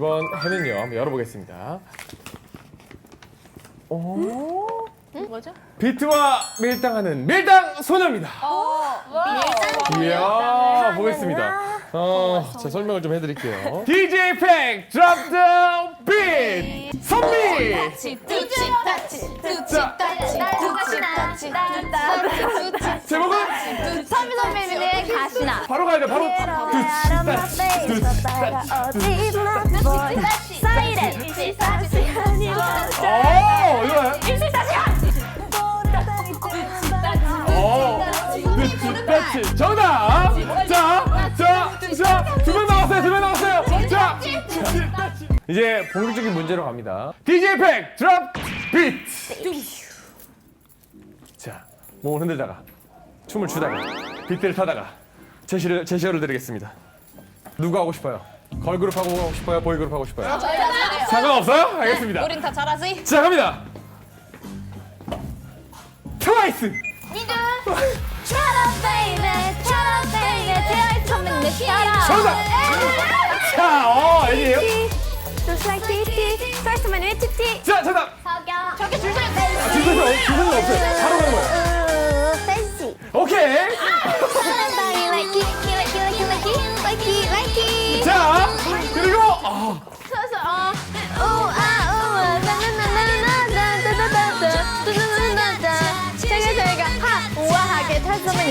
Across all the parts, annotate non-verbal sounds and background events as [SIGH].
이번 해는요 한번 열어보겠습니다. 오. 뭐죠? 비트와 밀당하는 밀당 소녀입니다. 밀당. 이야 보겠습니다. 어, 자 설명을 좀 해드릴게요. DJ 팩 드랍 더 비트 선미. 뚜치 따치 뚜치 자. 따치 뚜치 따치 따치 제목은 선미 선배님의 가시나 바로 가야 돼 바로. 사이렌 일시사시 오 이거야. 일시사시야 오. 비트 배치 정답. 자 자 자 두 명 나왔어요 두명 나왔어요. 자. 이제 본격적인 문제로 갑니다. DJ 팩 드랍 비트. 자 몸을 흔들다가 춤을 추다가 비트를 타다가 제시를 제시어를 드리겠습니다. 누구 하고 싶어요? 걸그룹 하고 싶어요? 보이그룹 하고 싶어요? 상관없어요? 알겠습니다. 우린 다 잘하지? 자 갑니다. 트와이스. 정답. 자, 어, 애니에요? 자, 정답. 저기 줄 서요 아, 없, 주소는 없어요. 바로 가는 거예요.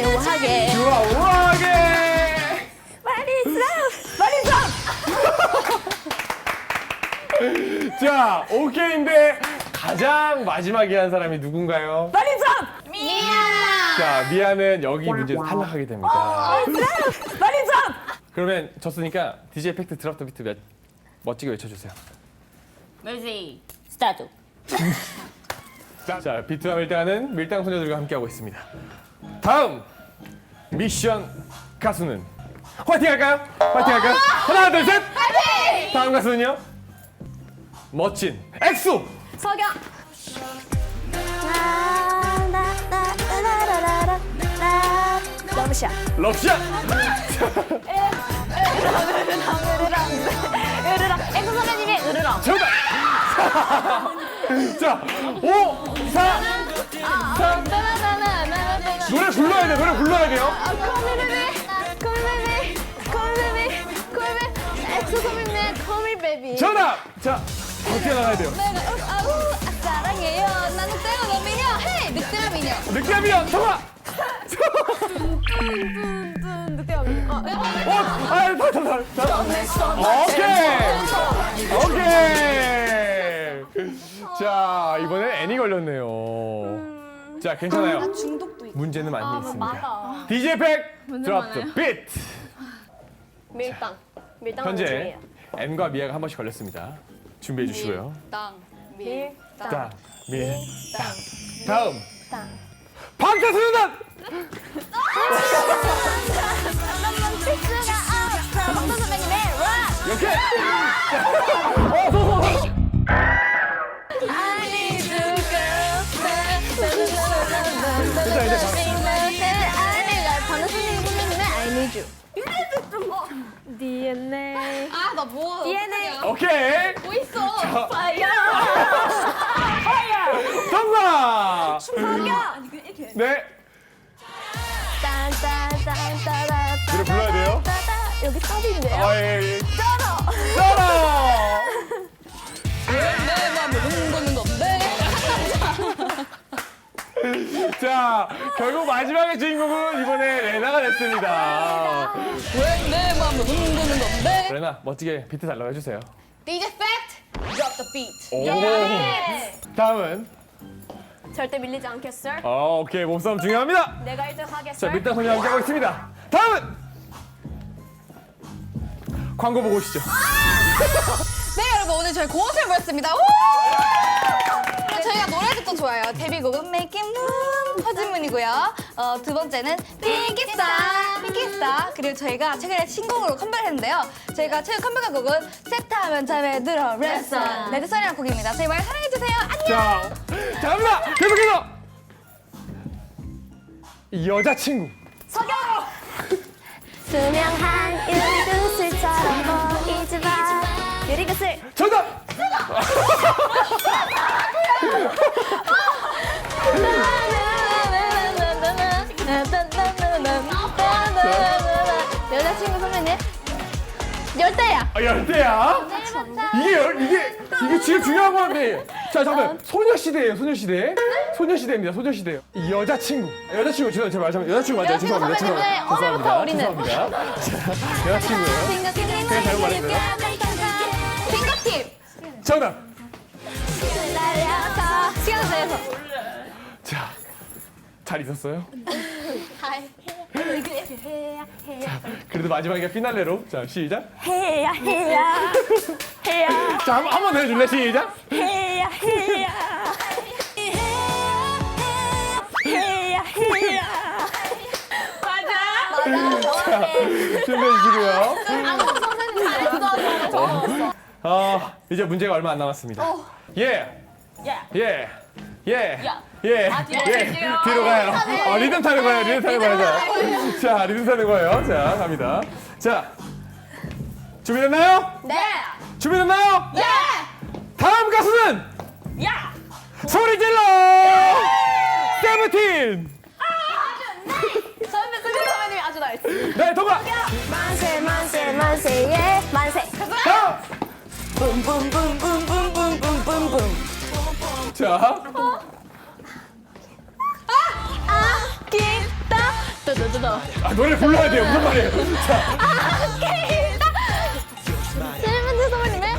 우아하게 우아하게 우와, 우아하게. 자, 오케이인데 가장 마지막에 한 사람이 누군가요? 미야 자, 미아는 여기 문제에서 탈락하게 됩니다. 그러면 졌으니까 DJ 팩트 드랍 더 비트 몇 멋지게 외쳐주세요. 뮤직 스타트 자, 비트와 밀당하는 밀당 소녀들과 함께하고 있습니다. 다음 미션 가수는 화이팅 할까요? 화이팅 할까요? 하나, 둘, 셋! 다음 가수는요? 멋진 엑소! 석영 러브샷 럽샷! 으르렁 앵커 선배님의 으르렁 정답! [LAUGHS] 자, 5, 4, 3, 나나나나나나나 노래 불러야 돼, 노래 불러야 돼요. 코미베비 코미베비 코미베비 코미베비 엑소 선배님의 코미베비 정답! 자, 어떻게 나가야 돼요? 내가 우, 아우 아, 사랑해요 나는 때가 미녀 헤이 늑대가 미녀! 뚠뚠 늑대가 미녀 어, 어, 아, 다, 다, 다, 다. 오케이! 오케이! 자, 이번에 애니 걸렸네요. 자, 괜찮아요. 중독도 있어 문제는 많이 아, 있습니다. 맞아. DJ 팩 드랍 더 비트! 밀당 밀당 현재 N과 미아가 한 번씩 걸렸습니다. 준비해 주시고요. 밀당 밀당 땅, 밀, 땅. 다음. 방탄소년단! 이렇게! 어, 소, need you DNA 아 나 뭐 DNA 오케이! 뭐 있어? 파이어 정답! 네, 딴딴딴따라 노래 불러야 돼요? 여기 서비인데요? 아, 예, 예. 자, 결국 마지막의 주인공은 이번에 레나가 됐습니다. 왜내 맘을 흔드는 건데 레나, 멋지게 비트 달라고 해주세요. DJ Fact Drop the beat 오. 다음은, 절대 밀리지 않겠어? 어, 오케이, 몸싸움 중요합니다. 내가 1등 하겠어? 자, 밀당 소녀 함께 하고 있습니다. 다음은! 광고 보고 오시죠. 네 여러분 오늘 저희 공원을 모였습니다. 우! 그리고 저희가 노래 도또 좋아요. 데뷔곡은 Make It Move 퍼즐문이고요. 어, 두 번째는 Pinky Star, Pinky Star. 그리고 저희가 최근에 신곡으로 컴백을 했는데요. 저희가 최근 컴백한 곡은 세타하면 잠에 들어 레슨 레드선이라는 곡입니다. 저희 많이 사랑해주세요. 안녕! 자, 자, 갑니다! 계속해서! 여자친구. 투명한 유두슬처럼 보이지 마 이것을 정답! [LAUGHS] 여자친구 선배님 열대야 아, 열대야? 이게 열, 이게 이게 제일 중요한 건데. 자, 잠깐. 소녀시대예요, 소녀시대. 소녀시대입니다, 소녀시대. 이 여자친구. 아, 여자친구, 죄송, 제가 말하면 여자친구 맞아요. 여자친구 죄송합니다. 선배님의 죄송합니다. 오늘부터 우리는. 죄송합니다. 자, 여자친구예요. 제가 잘못 말했어요. 핑크팀 정답. 내서 자, 잘 있었어요? 그래도 마지막에 피날레로. 자, 시작. 해야 해야 해야 자, 한 번 더 해줄래? 시작. 해야 해야 해야 해야 자, 준비해 주시고요. 아무 선생님 잘했어 아, 이제 문제가 얼마 안 남았습니다. 예. 야. 예. 예. 예. 뒤로 예. 뒤로 가요. 어, 리듬 타는 거예요. 리듬 타는 거예요. 자, 자, 리듬 타는 거예요. 자, 갑니다. 자. 준비됐나요? 네 준비됐나요? 예! 다음 가수는 야 소리 질러! 세븐틴! 선배 승근 선배님이 아주 나이스 네, 통과! 만세 만세 만세 예 만세 다음! 붐붐붐붐붐붐붐붐붐 자, 아끼다 뜨뜨뜨뜨 아, 노래 불러야 돼요. 무슨 말이에요? 자, 아끼다 세븐틴 선배님의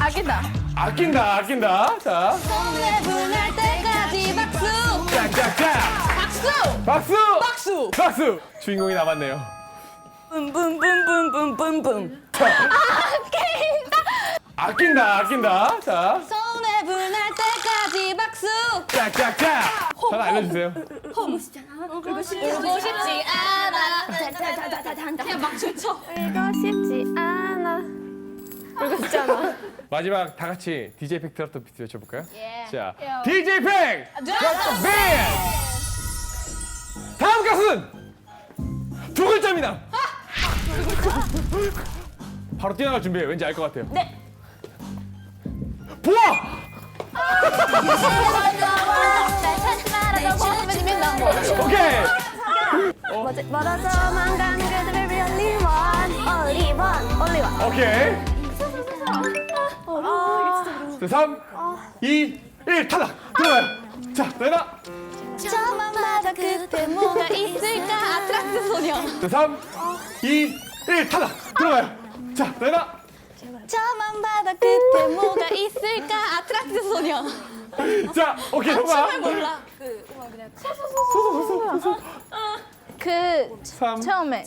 아끼다 아낀다, 아낀다. 자, 손에 불날 때까지 박수 짝짝짝! 박수 박수! 박수 박수! 주인공이 남았네요. 붐붐붐붐붐붐붐 아끼다 아낀다, 아낀다. 자, 박수 짝짝짝! 하나 알려주세요. 울고 싶지 않아 그냥 막 춤춰 울고 싶지 않아 울고 싶지 않아 [LAUGHS] 마지막 다 같이 DJ 팩 드랍 더 비트 외쳐볼까요? 예. 자, 요. DJ 팩 드랍 드랍 더 비트! 다음 가수는 두 글자입니다. 바로 뛰어나갈 준비해요. 왠지 알 것 같아요. 네 보아! 오케이! 뭐지 멀어져만 간 그대 baby only one only one only one 오케이. 자, 3, 2, 1, 타다! 들어가요. 자. 저만 봐도 그때 뭐가 있을까 아트락트 소녀 자, 3, 2, 1, 타다! 들어가요. 자, 레나. 저만 봐도 그때 뭐가 있을까? 아트락트 소녀. [LAUGHS] 자, 오케이, 통과. 몰라. 그 음악 그냥 그 3. 처음에.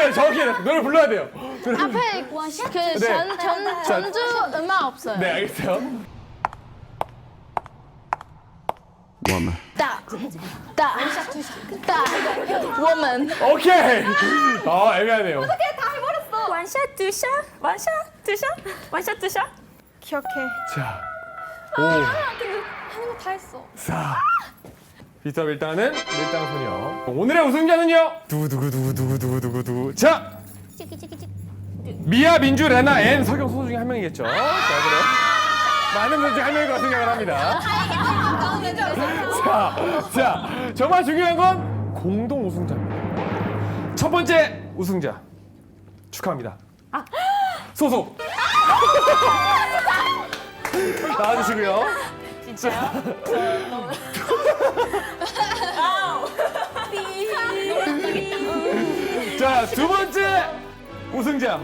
해요, 정확히 해요. 노래 불러야 돼요. 노래 불러- 앞에 그 전, 전, 전주 음악 없어요. 네, 알겠어요. woman. 따, 따, 따, woman. 오케이. 아, 애매하네요. 다 해버렸어 원샷 두샷 원샷 두샷 원샷 두샷 기억해 자, 5, 하는 거 다 했어 4. 비스탑 일단은 밀당 소녀. 오늘의 우승자는요. 두구두구두구두구두구두구. 자, 미아, 민주, 레나, 앤, 석영, 소수 중에 한 명이겠죠. 자, 그래. 많은 분들 중에 한 명일 거라 생각을 합니다. 자, 자, 정말 중요한 건 공동 우승자입니다. 첫 번째 우승자 축하합니다. 소속 나와주시고요. 자, 두 번째 우승자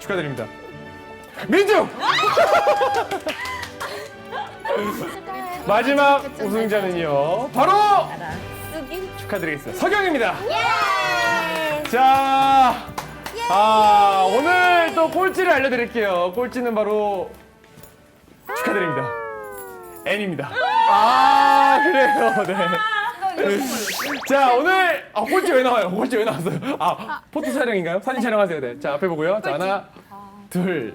축하드립니다. 민중! 마지막 우승자는요, 바로 축하드리겠습니다. 서경입니다. 자, 아, 오늘 또 꼴찌를 알려드릴게요. 꼴찌는 바로 축하드립니다. N입니다. 아, 그래요. 네. 자, 오늘 아, 꼴찌 왜 나와요? 꼴찌 왜 나왔어요? 아, 포토 촬영인가요? 사진 촬영하세요. 네. 자, 앞에 보고요. 자, 하나, 둘,